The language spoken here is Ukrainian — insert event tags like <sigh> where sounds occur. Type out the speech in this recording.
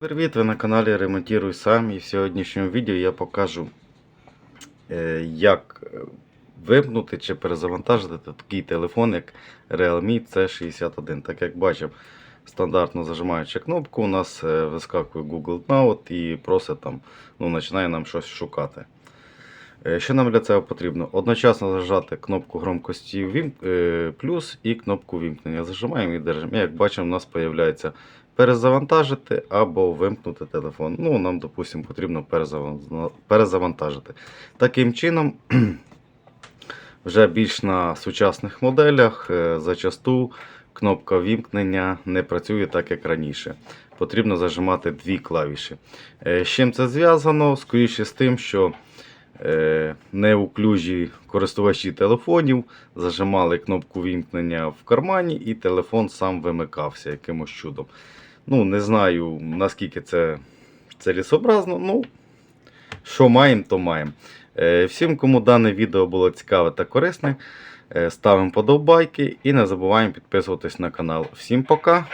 Привіт, ви на каналі Ремонтіруй сам і в сьогоднішньому відео я покажу, е, як е, вимкнути чи перезавантажити такий телефон, як Realme C61. Так як бачив, стандартно зажимаючи кнопку, у нас е, вискакує Google Now і просить там, ну, починає нам щось шукати. Що нам для цього потрібно? Одночасно зажати кнопку громкості плюс і кнопку вімкнення. Зажимаємо і держимо. Як бачимо, у нас з'являється перезавантажити або вимкнути телефон. Ну, нам, допустимо, потрібно перезавантажити. Таким чином, <clears throat> вже більш на сучасних моделях е, зачасту кнопка вімкнення не працює так, як раніше. Потрібно зажимати дві клавіші. Е, З чим це зв'язано? Скоріше з тим, що е, неуклюжі користувачі телефонів зажимали кнопку вімкнення в кармані, і телефон сам вимикався якимось чудом. Ну, не знаю, наскільки це цілісообразно. Ну, що маємо, то маємо. Е, Всім, кому дане відео було цікаве та корисне, е, ставимо подобайки і не забуваємо підписуватись на канал. Всім пока!